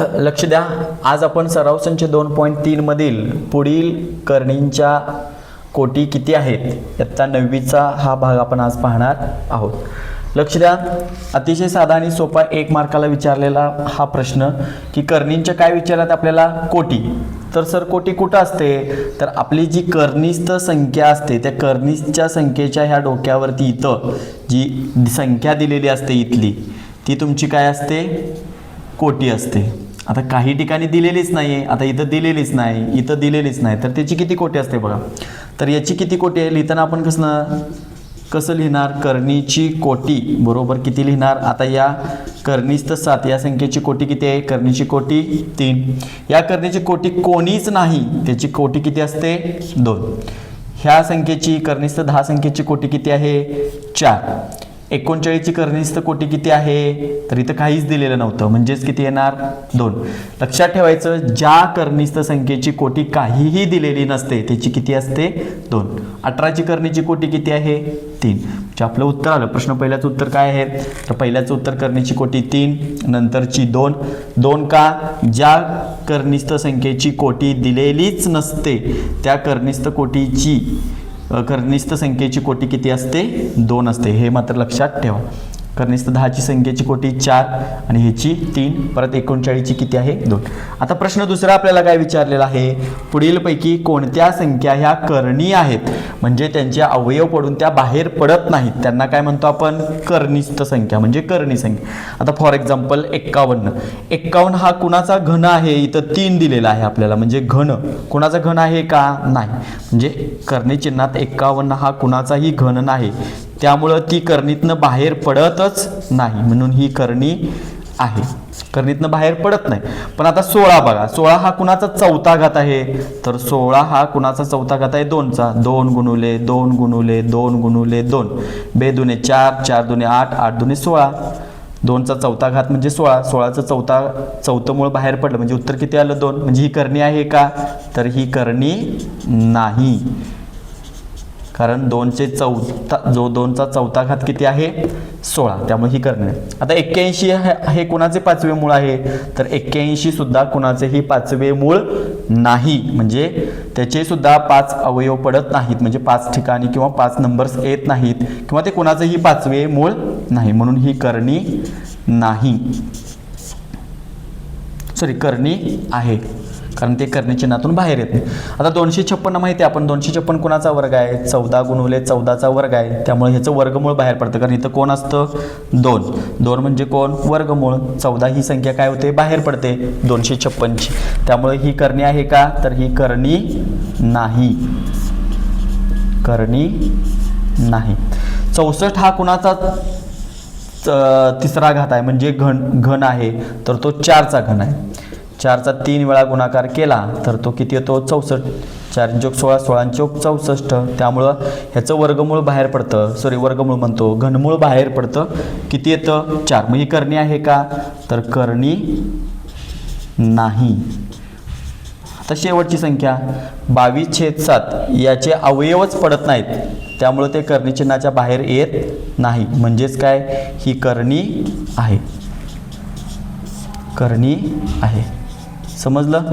लक्ष द्या. आज आपण सराव संच दोन पॉईंट तीनमधील पुढील करणींच्या कोटी किती आहेत इयत्ता नववीचा हा भाग आपण आज पाहणार आहोत. लक्ष द्या. अतिशय साधा आणि सोपा एक मार्काला विचारलेला हा प्रश्न की कर्णींच्या काय विचारात आपल्याला कोटी? तर सर कोटी कुठं असते? तर आपली जी कर्निस्थ संख्या असते त्या कर्निस्थच्या संख्येच्या ह्या डोक्यावरती इथं जी संख्या दिलेली असते इथली ती तुमची काय असते? कोटी असते. आता काही ठिकाणी दिलेलीच नाही आहे आता इथं दिलेलीच नाही इथं दिलेलीच नाही. तर त्याची किती कोटी असते बघा? तर याची किती कोटी आहे? लिहिताना आपण कसं कसं लिहिणार? करणीची कोटी. बरोबर किती लिहिणार? आता या कर्णीस्त सात या संख्येची कोटी किती आहे? कर्णीची कोटी तीन. या कर्णीची कोटी कोणीच नाही. त्याची कोटी किती असते? दोन. ह्या संख्येची कर्णिस्थ दहा संख्येची कोटी किती आहे? चार. एकोणचाळीसची कर्णिस्थ कोटी किती आहे? तर इथं काहीच दिलेलं नव्हतं. म्हणजेच किती येणार? दोन. लक्षात ठेवायचं ज्या कर्णिस्थ संख्येची कोटी काहीही दिलेली नसते त्याची किती असते? दोन. अठराची करणीची कोटी किती आहे? तीन. म्हणजे आपलं उत्तर आलं. प्रश्न पहिल्याचं उत्तर काय आहे? तर पहिल्याचं उत्तर करणीची कोटी तीन नंतरची दोन. दोन का? ज्या कर्णिस्थ संख्येची कोटी दिलेलीच नसते त्या कर्णिस्थ कोटीची अ, संख्येची कोटी किती असते? दोन असते. हे मात्र लक्षात ठेवा. कर्निस्थ दहाची संख्येची कोटी चार आणि ह्याची तीन परत एकोणचाळीसची किती आहे? दोन. आता प्रश्न दुसरा आपल्याला काय विचारलेला आहे? पुढीलपैकी कोणत्या संख्या ह्या करणी आहेत? म्हणजे त्यांचे अवयव पडून त्या बाहेर पडत नाहीत. त्यांना काय म्हणतो आपण? कर्णिस्त संख्या म्हणजे कर्णी संख्या. आता फॉर एक्झाम्पल एक्कावन्न. एक्कावन्न हा कुणाचा घन आहे? इथं तीन दिलेला आहे आपल्याला. म्हणजे घन. कुणाचा घन आहे का? नाही. म्हणजे कर्णी चिन्हात एक्कावन्न हा कुणाचाही घन नाही. त्यामुळं ती करणीतनं बाहेर पडतच नाही म्हणून ही करणी आहे. करणीतनं बाहेर पडत नाही. पण आता सोळा बघा. सोळा हा कुणाचा चौथा घात आहे? तर सोळा हा कुणाचा चौथा घात आहे? दोनचा. दोन गुणुले दोन गुणुले दोन गुणुले दोन. बे दुने चार चार दुने आठ आठ दुने सोळा. दोनचा चौथा घात म्हणजे सोळा. सोळाचं चौथा चौथं मूळ बाहेर पडलं. म्हणजे उत्तर किती आलं? दोन. म्हणजे ही करणी आहे का? तर ही करणी नाही. कारण दोनचे चौथा जो दोनचा चौथा घात किती आहे? सोळा. त्यामुळे ही करणे. आता एक्क्याऐंशी हे हे कुणाचे पाचवे मूळ आहे? तर एक्क्याऐंशी सुद्धा कुणाचेही पाचवे मूळ नाही. म्हणजे त्याचे सुद्धा पाच अवयव पडत नाहीत. म्हणजे पाच ठिकाणी किंवा पाच नंबर्स येत नाहीत. किंवा ते कुणाचेही पाचवे मूळ नाही. म्हणून ही करणी नाही. सॉरी करणी आहे. कारण ते करणी चिन्हातून बाहेर येत. आता दोनशे छप्पन्न माहिती आहे आपण दोनशे छप्पन कुणाचा वर्ग आहे? चौदा गुणवले चौदाचा वर्ग आहे. त्यामुळे ह्याचं वर्गमूळ बाहेर पडतं कारण इथं कोण असतं? दोन. दोन म्हणजे कोण? वर्गमूळ. चौदा ही संख्या काय होते? बाहेर पडते दोनशे छप्पनची. त्यामुळे ही करणी आहे का? तर ही करणी नाही. करणी नाही. चौसष्ट हा कुणाचा तिसरा घात आहे? म्हणजे घन घन आहे. तर तो चारचा घन आहे. चारचा तीन वेळा गुणाकार केला तर तो किती येतो? चौसष्ट. चार जोग सोळा सोळांचोग चौसष्ट. त्यामुळं ह्याचं वर्गमूळ बाहेर पडतं. सॉरी वर्गमूळ म्हणतो. घनमूळ बाहेर पडतं. किती येतं? चार. मग ही करणी आहे का? तर करणी नाही. आता शेवटची संख्या. बावीस छेद सात. याचे अवयवच पडत नाहीत. त्यामुळं ते करणी चिन्हाच्या बाहेर येत नाही. म्हणजेच काय? ही करणी आहे. करणी आहे. समजलं?